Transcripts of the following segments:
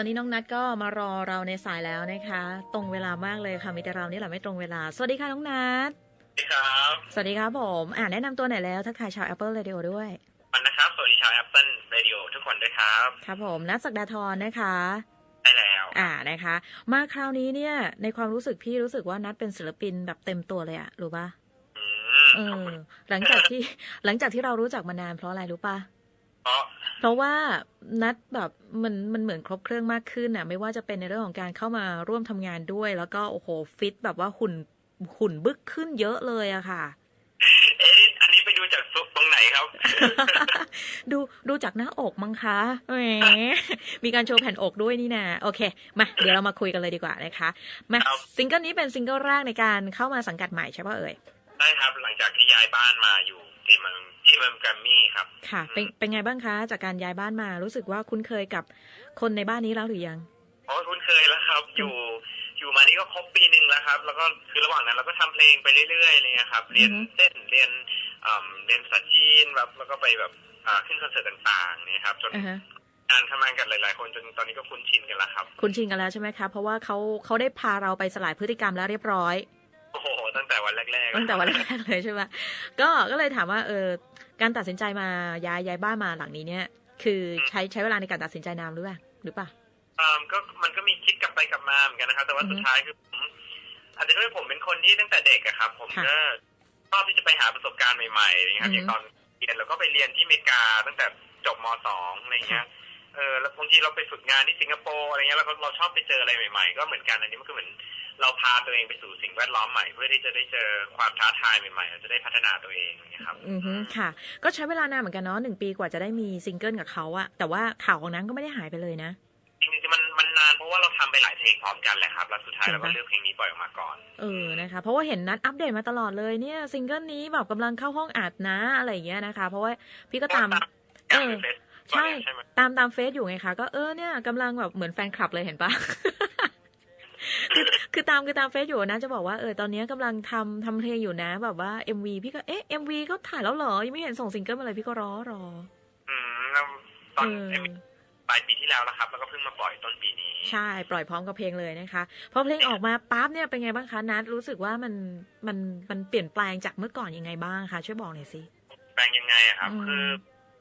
ตอนนี้น้องนัดก็มารอเราในสายแล้วนะคะ ตรงเวลามากเลยค่ะมีแต่เรานี่แหละไม่ตรงเวลา สวัสดีค่ะน้องนัดสวัสดีครับ สวัสดีครับผมอ่าแนะนำตัวหน่อยแล้วทักทายชาว Apple Radio ด้วยวันนะครับ สวัสดีชาว Apple Radio ทุกคนด้วยครับ ครับผมนัดสักดาทรนะคะได้แล้ว อ่านะคะ มาคราวนี้เนี่ย ในความรู้สึกพี่รู้สึกว่านัดเป็นศิลปินแบบเต็มตัวเลยอะรู้ปะอืเอมขอบอคุณหลังจากที่หลังจากที่เรารู้จักมานานเพราะอะไรรู้ปะเพราะ เพราะว่านัดแบบมันมันเหมือนครบเครื่องมากขึ้นน่ะ ไม่ว่าจะเป็นในเรื่องของการเข้ามาร่วมทำงานด้วย แล้วก็โอ้โหฟิตแบบว่าหุ่นหุ่นบึกขึ้นเยอะเลยอะค่ะ เอ๊ะอันนี้ไปดูจากซุปตรงไหนครับ ดูดูจากหน้าอกมั้งคะแหมมีการโชว์แผ่นอกด้วยนี่นะโอเค มา เดี๋ยวเรามาคุยกันเลยดีกว่านะคะมาครับซิงเกิลนี้เป็นซิงเกิลแรกในการเข้ามาสังกัดใหม่ใช่ป่ะเอ่ยได้ครับหลังจากที่ย้ายบ้านมาอยู่ที่เมือง ที่เมืองแกรมมี่ครับ ค่ะ เป็นเป็นไงบ้างคะ จากการย้ายบ้านมารู้สึกว่าคุ้นเคยกับคนในบ้านนี้แล้วหรือยังเพราะว่าคุ้นเคยแล้วครับ อยู่อยู่มานี่ก็ครบปีหนึ่งแล้วครับ แล้วก็คือระหว่างนั้นเราก็ทำเพลงไปเรื่อยๆอะไรเลยครับ เรียนอือฮึเต้นเรียนอ่าเรียนภาษาจีนแบบแล้วก็ไปแบบอ่าขึ้นคอนเสิร์ตต่างๆเนี่ยครับจนอ่าฮะงานทำงานกันหลาย ๆ คนจนตอนนี้ก็คุ้นชินกันแล้วครับ คุณชินกันแล้วใช่ไหมคะเพราะว่าเขาเขาได้พาเราไปสลายพฤติกรรมแล้วเรียบร้อยโอ้โห ตั้งแต่วันแรกๆตั้งแต่วันแรกเลยใช่ไหมก็ก็เลยถามว่าเออการตัดสินใจมาย้ายย้ายบ้านมาหลังนี้เนี่ย คือใช้ใช้เวลาในการตัดสินใจนานหรือเปล่าหรือเปล่าอ่าก็มันก็มีคิดกลับไปกลับมาเหมือนกันนะครับ แต่ว่าอือฮึสุดท้ายคือผมอาจจะด้วยผมเป็นคนที่ตั้งแต่เด็กอะครับ ผมค่ะก็ชอบที่จะไปหาประสบการณ์ใหม่ๆอะไรเงี้ยครับอือฮึอย่างตอนเรียนเราก็ไปเรียนที่อเมริกาตั้งแต่จบมสองอะไรเงี้ยเออแล้วบางทีเราไปฝึกงานที่สิงคโปร์อะไรเงี้ยเราก็เราชอบไปเจออะไรใหม่ๆ ก็เหมือนกันอันนี้มันก็เหมือน เราพาตัวเองไปสู่สิ่งแวดล้อมใหม่ เพื่อที่จะได้เจอความท้าทายใหม่ๆเราจะได้พัฒนาตัวเองอย่างเงี้ยครับอือฮึค่ะ ก็ใช้เวลานานเหมือนกันเนาะหนึ่งปีกว่าจะได้มีซิงเกิลกับเขาอะแต่ว่าข่าวของนั้นก็ไม่ได้หายไปเลยนะจริงๆมันมันนานเพราะว่าเราทำไปหลายเพลงพร้อมกันแหละครับแล้วสุดท้ายเราก็จริงปะเลือกเพลงนี้ปล่อยออกมาก่อนเออนะคะเพราะว่าเห็นนัดอัปเดตมาตลอดเลยเนี่ยซิงเกิลนี้แบบกำลังเข้าห้องอัดนะอะไรอย่างเงี้ยนะคะ เพราะว่าพี่ก็ตามเออใช่ใช่ไหมตามตามเฟซอยู่ไงคะก็เออเนี่ยกำลังแบบเหมือนแฟนคลับเลยเห็นปะ คือคือตามคือตามเฟซอยู่นะ จะบอกว่าเออตอนเนี้ยกำลังทำทำเพลงอยู่นะ แบบว่า MV พี่ก็เอ๊ะ MV ก็ถ่ายแล้วเหรอ ยังไม่เห็นส่งซิงเกิลมาเลยพี่ก็รอรอ อืมแล้วตอนเออเอ็มปลายปีที่แล้วนะครับ แล้วก็เพิ่งมาปล่อยต้นปีนี้ ใช่ปล่อยพร้อมกับเพลงเลยนะคะพอเพลงออกมาปั๊บเนี่ยเป็นไงบ้างคะนัดรู้สึกว่ามันมันมันเปลี่ยนแปลงจากเมื่อก่อนยังไงบ้างคะช่วยบอกหน่อยสิแปลงยังไงอะครับอืมคือ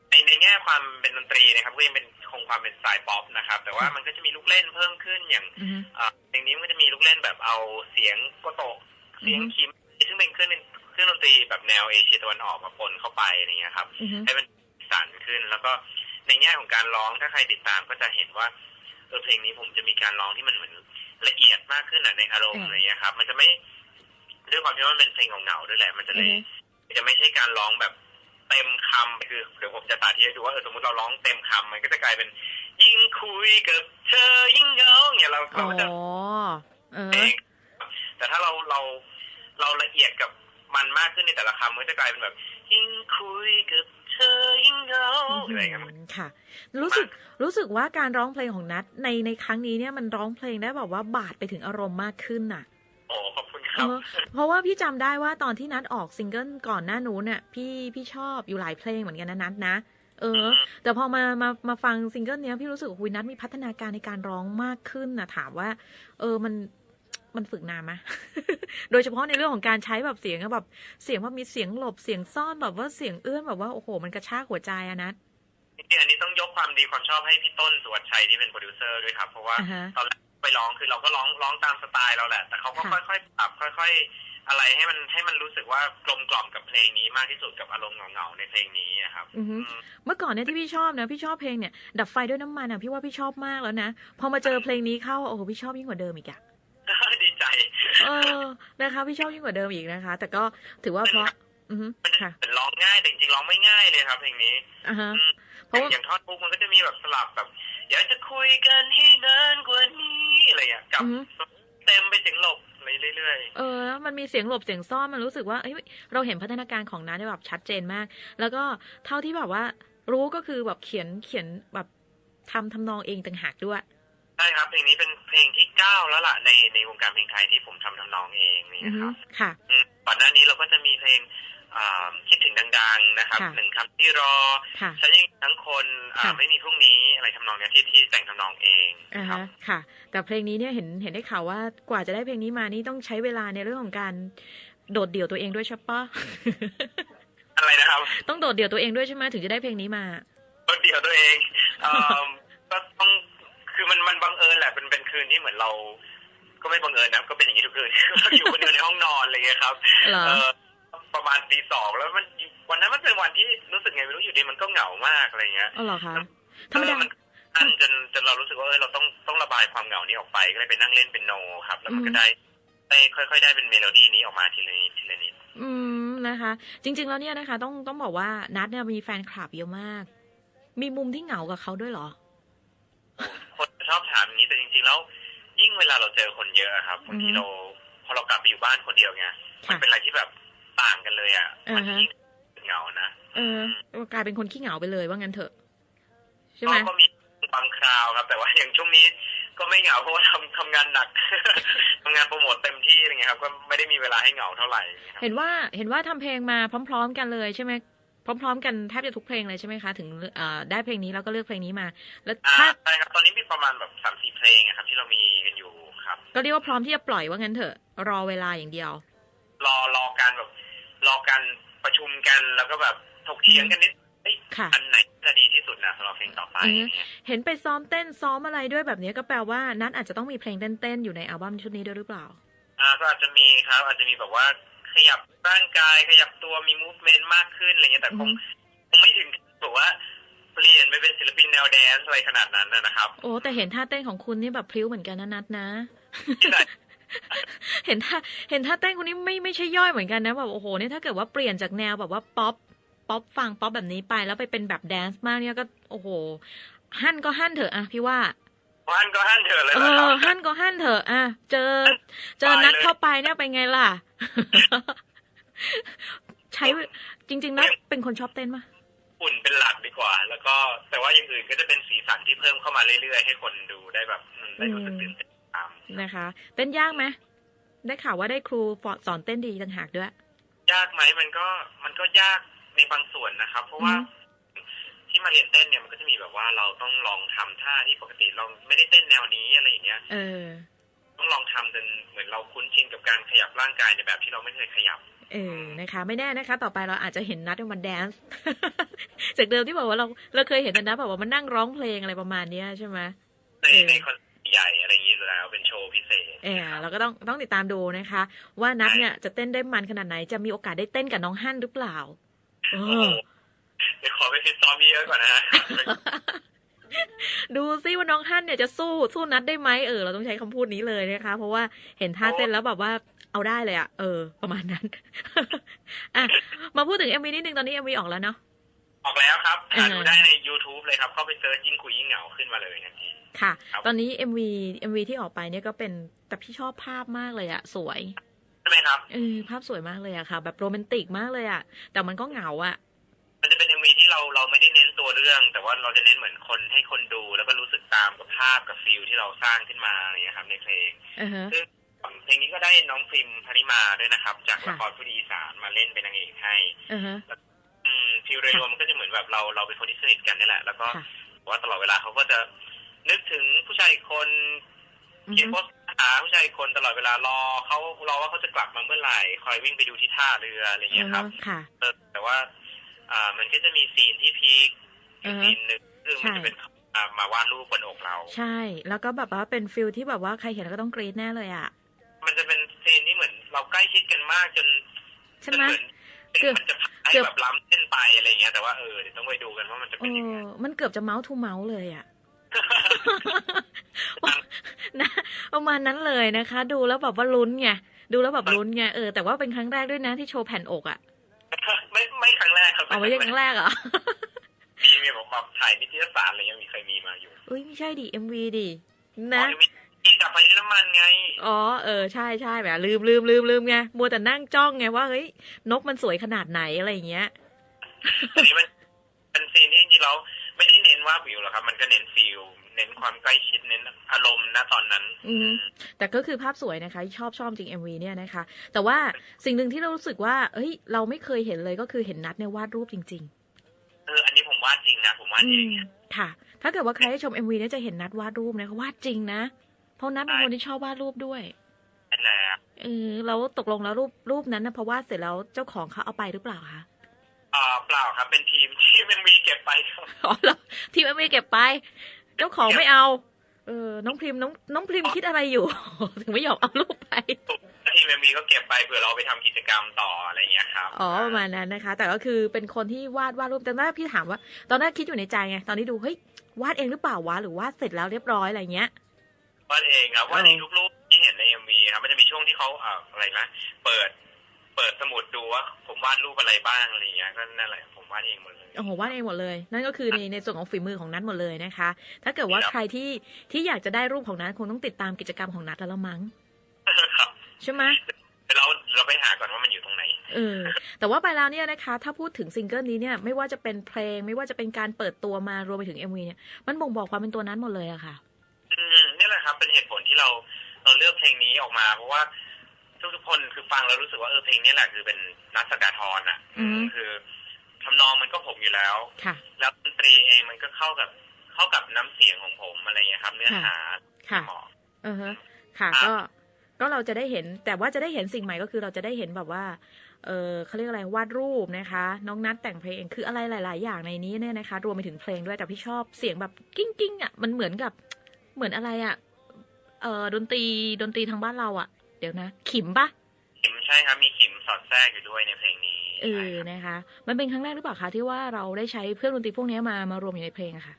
ในในแง่ความเป็นดนตรีนะครับก็ยังเป็นค งความเป็นสายป๊อปนะครับ แต่ว่ามันก็จะมีลูกเล่นเพิ่มขึ้นอย่างอือฮึอ่าเพลงนี้มันก็จะมีลูกเล่นแบบเอาเสียงโกโตะเสียงอือฮึคิมซึ่งเป็นเครื่องเครื่องดนตรีแบบแนวเอเชียตะวันออกมาปนเข้าไปอะไรเงี้ยครับอือฮึให้มันสีสันขึ้น แล้วก็ในแง่ของการร้องถ้าใครติดตามก็จะเห็นว่าเออเพลงนี้ผมจะมีการร้องที่มันเหมือนละเอียดมากขึ้นอะในอารมณ์อืมอะไรเงี้ยครับ มันจะไม่ด้วยความที่ว่ามันเป็นเพลงเหงาๆด้วยแหละ มันจะอืเลอยฮึจะไม่ใช่การร้องแบบ เต็มคำคือเดี๋ยวผมจะสาธิตให้ดูว่าเออสมมติเราร้องเต็มคำมันก็จะกลายเป็น ยิ่งคุยกับเธอยิ่งเหงาเนี่ยเราอ๋เราอก็จะเออเองแต่ถ้าเราเราเราละเอียดกับมันมากขึ้นในแต่ละคำมันก็จะกลายเป็นแบบ ยิ่งคุยกับเธอยิ่งเหงาอะไรอย่างเงี้ยค่ะ รู้สึกรู้สึกว่าการร้องเพลงของนัทในในครั้งนี้เนี่ยมันร้องเพลงได้แบบว่าบาดไปถึงอารมณ์มากขึ้นน่ะโอ้ขอบ คุณคเอรับอเพราะว่าพี่จำได้ว่าตอนที่นัทออกซิงเกิลก่อนหน้านู้นน่ะพี่พี่ชอบอยู่หลายเพลงเหมือนกันนะนัทนะ เออ แต่พอมามามาฟังซิงเกิลเนี้ยพี่รู้สึกว่าคุยนัทมีพัฒนาการในการร้องมากขึ้นนะถามว่า เออมันมันฝึกนานไหมโดยเฉพาะในเรื่องของการใช้แบบเสียงอะแบบเสียงว่ามีเสียงหลบเสียงซ่อนแบบว่าเสียงเอื้อนแบบว่าโอ้โห มันกระชากหัวใจอะนัทจริงๆอันนี้ต้องยกความดีความชอบให้พี่ต้นสุวัชชัยที่เป็นโปรดิวเซอร์ด้วยครับ เพราะว่าอ่าฮะตอนแรก ไปร้องคือเราก็ร้องร้องตามสไตล์เราแหละ แต่เขาก็ค่ะค่อยๆปรับค่อย ๆ อะไรให้มันให้มันรู้สึกว่ากลมกล่อมกับเพลงนี้มากที่สุดกับอารมณ์เหงาๆในเพลงนี้อะครับอือฮึอืมเมื่อก่อนเนี่ยที่พี่ชอบนะพี่ชอบเพลงเนี่ยดับไฟด้วยน้ำมันอะพี่ว่าพี่ชอบมากแล้วนะพอมาเจอเพลงนี้เข้าโอ้โหพี่ชอบยิ่งกว่าเดิมอีกอะดีใจเออนะคะพี่ชอบยิ่งกว่าเดิมอีกนะคะ แต่ก็ถือว่าเพราะอือฮึมันจะค่ะเป็นร้องง่ายแต่จริงๆร้องไม่ง่ายเลยครับเพลงนี้อ่าฮะอืมเพราะว่าอย่างท่อนฮุกมันก็จะมีแบบสลับแบบอยากจะคุยกันให้นานกว่านี้ อะไรอย่างเงี้ยกับอือฮึเต็มไปเสียงหลบอะไรเรื่อยเออแล้วมันมีเสียงหลบเสียงซ่อนมันรู้สึกว่าเอ้ยเราเห็นพัฒนาการของนัทได้แบบชัดเจนมาก แล้วก็เท่าที่แบบว่า รู้ก็คือแบบเขียนเขียนแบบทำทำนองเองต่างหากด้วยๆใช่ครับเพลงนี้เป็นเพลงที่เก้าแล้วล่ะในในวงการเพลงไทยที่ผมทำทำนองเองนี่อือนะฮึครับค่ะอืมก่อนหน้านี้เราก็จะมีเพลงอ่าคิ ดถึงดังๆนะครับค่ะหนึ่งคำที่รอค่ะฉันยังทั้งคนอ่าค่ะไม่มีพรุ่งนี้อะไรทำนองเนี้ยที่ที่แต่งทำนองเองอ่าครับฮะค่ะ แต่เพลงนี้เนี่ยเห็นเห็นได้ข่าวว่ากว่าจะได้เพลงนี้มานี่ต้องใช้เวลาในเรื่องของการโดดเดี่ยวตัวเองด้วยใช่ปะอะไรนะครับ ต้องโดดเดี่ยวตัวเองด้วยใช่ไหมถึงจะได้เพลงนี้มาคนเดียวตัวเองเอ่อก็ต้องคือมันมันบังเอิญแหละเป็นเป็นคืนที่เหมือนเรา ก็ไม่บังเอิญนะก็เป็นอย่างนี้ทุกคืนอยู่คนเดียวในห้องนอนอะไรเงี้ยครับเหรอเออ ประมาณตีสองแล้วมันวันนั้นมันเป็นวันที่รู้สึกไงไม่รู้อยู่ดีมันก็เหงามากอะไรเงี้ยอ๋อเหรอคะธรรมดาเออมันอันจนจนเรารู้สึกว่าเออเราต้องต้องระบายความเหงานี้ออกไปก็เลยไปนั่งเล่นเป็นโนครับ แล้วมันก็ได้ได้ค่อย ๆ ได้เป็นเมโลดี้นี้ออกมาทีละนิดทีละนิดอืมนะคะ จริง ๆ แล้วเนี่ยนะคะ ต้องต้องบอกว่านัดเนี่ยมีแฟนคลับเยอะมาก มีมุมที่เหงากับเขาด้วยเหรอ คนชอบถามอย่างนี้แต่จริง ๆ แล้ว ยิ่งเวลาเราเจอคนเยอะอะครับบางทีอือฮึเราพอเรากลับไปอยู่บ้านคนเดียวไงมันค่ะเป็นอะไรที่แบบ ต่างกันเลยอะมันอ่าฮะยิ่งเหงานะเออกลายเป็นคนขี้เหงาไปเลยว่างั้นเถอะใช่ก็ไหมก็มีบางคราวครับ แต่ว่าอย่างช่วงนี้ก็ไม่เหงาเพราะว่าทำทำงานหนักทำงานโปรโมทเต็มที่อะไรเงี้ยครับ ก็ไม่ได้มีเวลาให้เหงาเท่าไหร่ครับเห็นว่าเห็นว่าทำเพลงมาพร้อม ๆ กันเลยใช่ไหมพร้อม ๆ กันแทบจะทุกเพลงเลยใช่ไหมคะ ถึงเอ่อได้เพลงนี้แล้วก็เลือกเพลงนี้มา แล้วอ่าถ้าใช่ครับตอนนี้มีประมาณแบบสามสี่เพลงอะครับ ที่เรามีกันอยู่ครับ ก็เรียกว่าพร้อมที่จะปล่อยว่างั้นเถอะ รอเวลาอย่างเดียว รอรอการแบบ รอการประชุมกันแล้วก็แบบถกเถียงกันนิดเฮ้ยค่ะอันไหนจะดีที่สุดนะสำหรับเพลงต่อไปอือฮึอย่างเงี้ยเห็นไปซ้อมเต้นซ้อมอะไรด้วยแบบนี้ก็แปลว่านัดอาจจะต้องมีเพลงเต้นๆอยู่ในอัลบั้มชุดนี้ด้วยหรือเปล่า อ่าก็อาจจะมีครับ อาจจะมีแบบว่าขยับร่างกายขยับตัวมีมูฟเมนต์มากขึ้นอะไรเงี้ยแต่คงอือฮึคงไม่ถึงแบบว่าเปลี่ยนไปเป็นศิลปินแนวแดนซ์อะไรขนาดนั้นนะนะครับ โอ้แต่เห็นท่าเต้นของคุณนี่แบบพริ้วเหมือนกันนะนัดนะที่ไหน เห็นท่าเห็นท่าเต้นคุณนี่ไม่ไม่ใช่ย่อยเหมือนกันนะแบบโอ้โหเนี่ยถ้าเกิดว่าเปลี่ยนจากแนวแบบว่าป๊อปป๊อปฟังป๊อปแบบนี้ไปแล้วไปเป็นแบบแดนซ์มากเนี่ยก็โอ้โหหั่นก็หั่นเถอะอะพี่ว่าฮันก็ฮันเถอะเลยเอนะคอรับหั่นก็หั่นเถอะอะเจอ เจอไปเลยนัดเข้าไปเนี่ยเป็นไงล่ะ ใช้จริงๆนัดเป็นคนชอบเต้นปะอุ่นเป็นหลักดีกว่า แล้วก็แต่ว่าอย่างอื่นก็จะเป็นสีสันที่เพิ่มเข้ามาเรื่อยๆ ให้คนดูได้แบบอืมได้รู้สึกตื่นเต้นตาม นะคะ เต้นยากไหมได้ข่าวว่าได้ครูสอนเต้นดีต่างหากด้วย ยากไหมมันก็มันก็ยากในบางส่วนนะครับ เพราะว่าอืมที่มาเรียนเต้นเนี่ยมันก็จะมีแบบว่าเราต้องลองทำท่าที่ปกติเราไม่ได้เต้นแนวนี้อะไรอย่างเงี้ยเออต้องลองทำจนเหมือนเราคุ้นชินกับการขยับร่างกายในแบบที่เราไม่เคยขยับเออนะคะ ไม่แน่นะคะ ต่อไปเราอาจจะเห็นนัดมันแดนซ์จากเดิมที่บอกว่าเราเราเคยเห็นแต่นัดแบบว่ามันนั่งร้องเพลงอะไรประมาณเนี้ยใช่ไหมในเออในคอนเสิร์ต ใหญ่อะไรอย่างนี้อยู่แล้วเป็นโชว์พิเศษเออเราก็ต้องต้องติดตามดูนะคะ ว่านัดเนี่ยจะเต้นได้มันขนาดไหนจะมีโอกาสได้เต้นกับน้องฮั่นหรือเปล่าเอโอ้โหอเดี๋ยวขอไปฟิตซ้อมเยอะๆก่อนนะฮะดูซิว่าน้องฮั่นเนี่ยจะสู้สู้นัดได้ไหมเออเราต้องใช้คำพูดนี้เลยนะคะ เพราะว่าเห็นท่าเต้นแล้วแบบว่าเอาได้เลยอะเออ ประมาณนั้นอะมาพูดถึง MV นิดนึงตอนนี้ MV ออกแล้วเนาะ ออกแล้วครับหาเออดูได้ใน YouTube เลยครับเข้าไปเซิร์ชยิ่งคุยยิ่งเหงาขึ้นมาเลยทันทีค่ะครับตอนนี้ MV MV ที่ออกไปเนี่ยก็เป็นแต่พี่ชอบภาพมากเลยอะสวยใช่ไหมครับเออภาพสวยมากเลยอะค่ะ แบบโรแมนติกมากเลยอะแต่มันก็เหงาอะมันจะเป็น MV ที่เราเราไม่ได้เน้นตัวเรื่อง แต่ว่าเราจะเน้นเหมือนคนให้คนดู แล้วก็รู้สึกตามกับภาพกับฟิลที่เราสร้างขึ้นมาอะไรอย่างเงี้ยครับในเพลงอือฮะซึ่งเพลงนี้ก็ได้น้องฟิล์มพริมาด้วยนะครับ จากค่ะละครผู้ดีอีสานมาเล่นเป็นนางเอกให้อือฮะอืม ฟิลโดยรวมมันก็จะเหมือนแบบเราเราเป็นคนที่สนิทกันนี่แหละ แล้วก็ค่ะว่าตลอดเวลาเขาก็จะนึกถึงผู้ชายอีกคนอือเขียนฮึโพสต์หาผู้ชายอีกคนตลอดเวลารอเขารอว่าเขาจะกลับมาเมื่อไหร่คอยวิ่งไปดูที่ท่าเรืออะไรอย่างอืเงี้อยครับฮะค่ะเออแต่ว่า อ่ามันก็จะมีซีนที่พีคอยู่อือฮะซีนหนึ่งซึ่งมันใช่จะเป็นอ่ามาวาดรูปบนอกเรา ใช่ แล้วก็แบบว่าเป็นฟิลที่แบบว่าใครเห็นแล้วก็ต้องกรี๊ดแน่เลยอะมันจะเป็นซีนที่เหมือนเราใกล้ชิดกันมากจนใช่ไหมจนเหมือน เกือบมันจะพาให้เกือบแบบล้ำเส้นไปอะไรอย่างเงี้ยแต่ว่าเออเดี๋ยวต้องไปดูกันว่ามันจะเอเป็นยังไงอมันเกือบจะเมาส์ทูเมาส์เลยอะนะประมาณนั้นเลยนะคะ ดูแล้วแบบว่าลุ้นไงดูแล้วแบบลุ้นไงเออแต่ว่าเป็นครั้งแรกด้วยนะที่โชว์แผ่นอกอะไม่ไม่ครั้งแรกครับเอาไว้ยังครั้งแรกเหรอมีมีแบบแบบถ่ายนิตยสารอะไรยังมีเคยมีมาอยู่อุ้ยไม่ใช่ดิ MV ดิอ๋นะอมีมี ดับไฟด้วยน้ำมันไง อ๋อเออใช่ใช่แบบลืมลืมลืมลืมไงมัวแต่นั่งจ้องไงว่าเฮ้ยนกมันสวยขนาดไหนอะไรอย่างเงี้ยอันนี้มันเป็นซีนที่จริงๆเราไม่ได้เน้นว่าวิวหรอกครับ มันก็เน้นฟิลเน้นความใกล้ชิดเน้นอารมณ์ณตอนนั้น อืมแต่ก็คือภาพสวยนะคะ ชอบชอบจริง MV เนี่ยนะคะ แต่ว่าสิ่งหนึ่งที่เรารู้สึกว่าเฮ้ย เราไม่เคยเห็นเลยก็คือเห็นนัดเนี่ยวาดรูปจริงเออ อันนี้ผมวาดจริงนะ ผมวาๆดอืเองมค่ะ ถ้าเกิดว่าใครได้ชม MV เนี่ยจะเห็นนัดวาดรูปนะคะวาดจริงนะ เพราะนัดเป็นคนที่ชอบวาดรูปด้วยนั่นแหละเออแล้วตกลงแล้วรูปรูปนั้นนะพอวาดเสร็จแล้วเจ้าของเขาเอาไปหรือเปล่าคะอ่าเปล่าครับ เป็นทีมที่มันมีเก็บไปครับอ๋อเหรอที่ไม่เก็บไป เจ้าของไม่เอา เออ น้องพริมน้องน้องพริมคิดอะไรอยู่ ถึงไม่ยอมเอารูปไปทีมเอ็มวีก็เก็บไปเผื่อเราไปทำกิจกรรมต่ออะไรเงี้ยครับอ๋อประมาณนั้นนะคะ แต่ก็คือเป็นคนที่วาดวาดรูปแต่ตอนแรกพี่ถามว่า ตอนแรกคิดอยู่ในใจไงตอนนี้ดูเฮ้ยวาดเองหรือเปล่าวะหรือวาดเสร็จแล้วเรียบร้อยอะไรเงี้ย วาดเองครับวาดเองทุกรูปที่เห็นในเอ็มวีครับมันจะมีช่วงที่เขาอ่าอะไรนะเปิดเปิดสมุดดูว่าผมวาดรูปอะไรบ้างอะไรเงี้ยก็นั่นแหละผมวาดเองหมดเลยโอ้โหวาดเองหมดเลย นั่นก็คือในในส่วนของฝีมือของนัทหมดเลยนะคะ ถ้าเกิดว่าครับใครที่ที่อยากจะได้รูปของนัทคงต้องติดตามกิจกรรมของนัทแล้วละมั้งครับใช่ไหมเดี๋ยวเราเราไปหาก่อนว่ามันอยู่ตรงไหนเออแต่ว่าไปแล้วเนี่ยนะคะ ถ้าพูดถึงซิงเกิลนี้เนี่ยไม่ว่าจะเป็นเพลง ไม่ว่าจะเป็นการเปิดตัวมารวมไปถึง MV เนี่ยมันบ่งบอกความเป็นตัวนั้นหมดเลยอะค่ะอืม นี่แหละครับ เป็นเหตุผลที่เราเราเลือกเพลงนี้ออกมา เพราะว่าทุกๆคนคือฟังแล้วรู้สึกว่าเออเพลงนี้แหละคือเป็นนัทสกดาทรอะอืมคือทำนองมันก็ผมอยู่แล้วค่ะแล้วดนตรีเองมันก็เข้ากับเข้ากับน้ำเสียงของผมอะไรเงี้ยครับ เนื้อหาค่ะเหมาะเออฮะค่ะครับก็ก็เราจะได้เห็น แต่ว่าจะได้เห็นสิ่งใหม่ก็คือเราจะได้เห็นแบบว่า เออเขาเรียกอะไรวาดรูปนะคะ น้องนัทแต่งเพลงคืออะไรหลาย ๆ อย่างในนี้เนี่ยนะคะ รวมไปถึงเพลงด้วยแต่พี่ชอบเสียงแบบกิ้งกิ้งๆอะมันเหมือนกับเหมือนอะไรอะ เออดนตรีดนตรีทางบ้านเราอะ เดี๋ยวนะ ขิมปะขิมใช่ครับมีขิมสอดแทรกอยู่ด้วยในเพลงนี้เออใช่ครับนะคะ มันเป็นครั้งแรกหรือเปล่าคะที่ว่าเราได้ใช้เครื่องดนตรีพวกนี้มามารวมอยู่ในเพลงอะค่ะ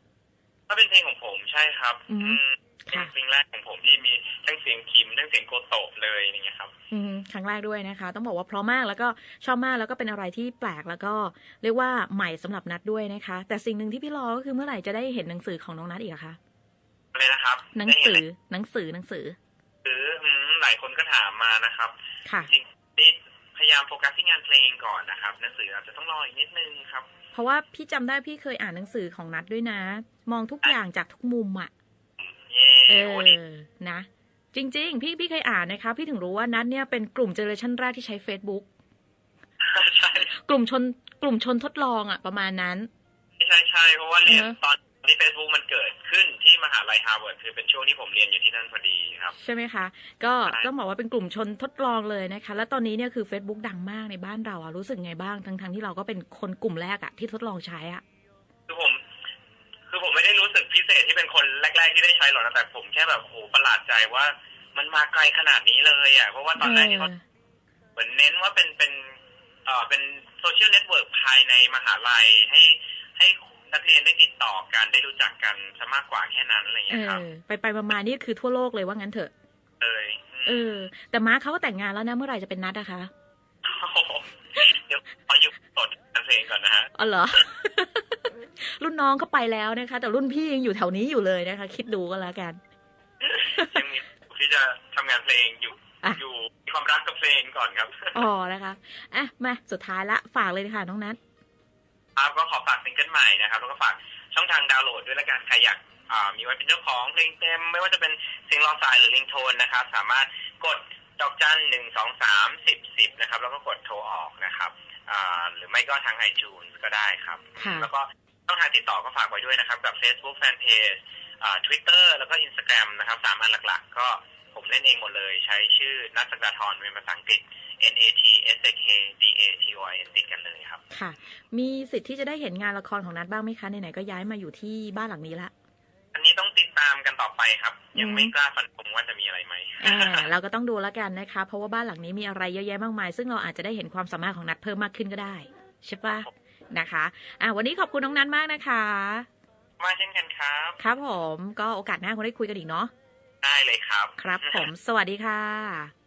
ถ้าเป็นเพลงของผมใช่ครับ อืมอืมเป็นค่ะเพลงแรกของผมที่มีทั้งเสียงขิมทั้งเสียงโกโตะเลยอย่างเงี้ยครับอืมครั้งแรกด้วยนะคะ ต้องบอกว่าเพราะมากแล้วก็ชอบมากแล้วก็เป็นอะไรที่แปลกแล้วก็เรียกว่าใหม่สำหรับนัดด้วยนะคะ แต่สิ่งหนึ่งที่พี่รอก็คือเมื่อไหร่จะได้เห็นหนังสือของน้องนัดอีกอะคะ อะไรนะครับหนังสือหนังสือหนังสือหรืออืมหลายคนก็ถามมานะครับ ค่ะจริงๆนี่พยายามโฟกัสที่งานเพลงก่อนนะครับ หนังสืออาจจะต้องรออีกนิดนึงครับ เพราะว่าพี่จำได้พี่เคยอ่านหนังสือของนัดด้วยนะ มองทุกอย่างจากทุกมุมอะเย่เอโอ้อดีนะ จริง ๆ พี่พี่เคยอ่านนะคะ พี่ถึงรู้ว่านัดเนี่ยเป็นกลุ่มเจเนอเรชันแรกที่ใช้ Facebook ใช่กลุ่มชนกลุ่มชนทดลองอะประมาณนั้น ใช่ใช่เพราะว่าเรียนอือฮะตอน ที่เฟซบุ๊กมันเกิดขึ้นที่มหาลัยฮาร์วาร์ดคือเป็นช่วงที่ผมเรียนอยู่ที่นั่นพอดีครับ ใช่ไหมคะ ก็ใช่ต้องบอกว่าเป็นกลุ่มชนทดลองเลยนะคะ แล้วตอนนี้เนี่ยคือ Facebook ดังมากในบ้านเราอะรู้สึกไงบ้างทั้งๆที่เราก็เป็นคนกลุ่มแรกอะที่ทดลองใช้อะคือผม คือผมไม่ได้รู้สึกพิเศษที่เป็นคนแรก ๆ ที่ได้ใช้หรอกนะแต่ผมแค่แบบโหประหลาดใจว่า มันมาไกลขนาดนี้เลยอะเพราะว่าตอนแรกที่เขาเออเหมือนเน้นว่าเป็นเป็นเอ่อเป็นโซเชียลเน็ตเวิร์กภายในมหาลัยให้ให้ นักเรียนได้ติดต่อกันได้รู้จักกันซะมากกว่าแค่นั้นอะไรอย่างเอเงี้ยครับอไปไปๆมาๆนี่คือทั่วโลกเลยว่างั้นเถอะเลยเออ แต่มาร์คเขาก็แต่งงานแล้วนะเมื่อไหร่จะเป็นนัดอะคะโอ้โหเดี๋ยวขอหยุดสดการเพลงก่อนนะฮะอ๋อเหรอ รุ่นน้องเขาไปแล้วนะคะ แต่รุ่นพี่ยังอยู่แถวนี้อยู่เลยนะคะ คิดดูก็แล้วกันยังมีที่จะทำงานเพลงอยู่อะอยู่มีความรักกับเพลงก่อนครับ อ๋อนะคะ อะ มา สุดท้ายละ ฝากเลยค่ะน้องนัทครับก็ขอฝา กซิงเกิลใหม่นะครับ แล้วก็ฝากช่องทางดาวน์โหลดด้วยละกันใครอยากอ่ามีไว้เป็นเจ้าของเพลงเต็ม ไม่ว่าจะเป็นเสียงร้องสายหรือลิงโทนนะครับ สามารถกดดอกจันหนึ่งสองสามสิบสิบนะครับ แล้วก็กดโทรออกนะครับอ่าหรือไม่ก็ทาง iTunes ก็ได้ครับค่ะแล้วก็ช่องทางติดต่อก็ฝากไว้ด้วยนะครับ กับ Facebook Fanpage อ่า Twitter แล้วก็ Instagram นะครับสามอันหลักๆ ก็ผมเล่นเองหมดเลย ใช้ชื่อนัทสกดาทรเป็นภาษาอังกฤษ N A T S A K D A T O I N ติดกันเลย ครับค่ะ มีสิทธิ์ที่จะได้เห็นงานละครของนัทบ้างไหมคะไหนๆก็ย้ายมาอยู่ที่บ้านหลังนี้ละอันนี้ต้องติดตามกันต่อไปครับ ยังอืมไม่กล้าฟันธงว่าจะมีอะไรไหมอ่าเราก็ต้องดูแล้วกันนะคะ เพราะว่าบ้านหลังนี้มีอะไรเยอะแยะมากมาย ซึ่งเราอาจจะได้เห็นความสามารถของนัทเพิ่มมากขึ้นก็ได้ใช่ปะนะคะอ่าวันนี้ขอบคุณน้องนัทมากนะคะมาเช่นกันครับ ครับผมก็โอกาสหน้าคงได้คุยกันอีกเนาะได้เลยครับ ครับผม สวัสดีค่ะ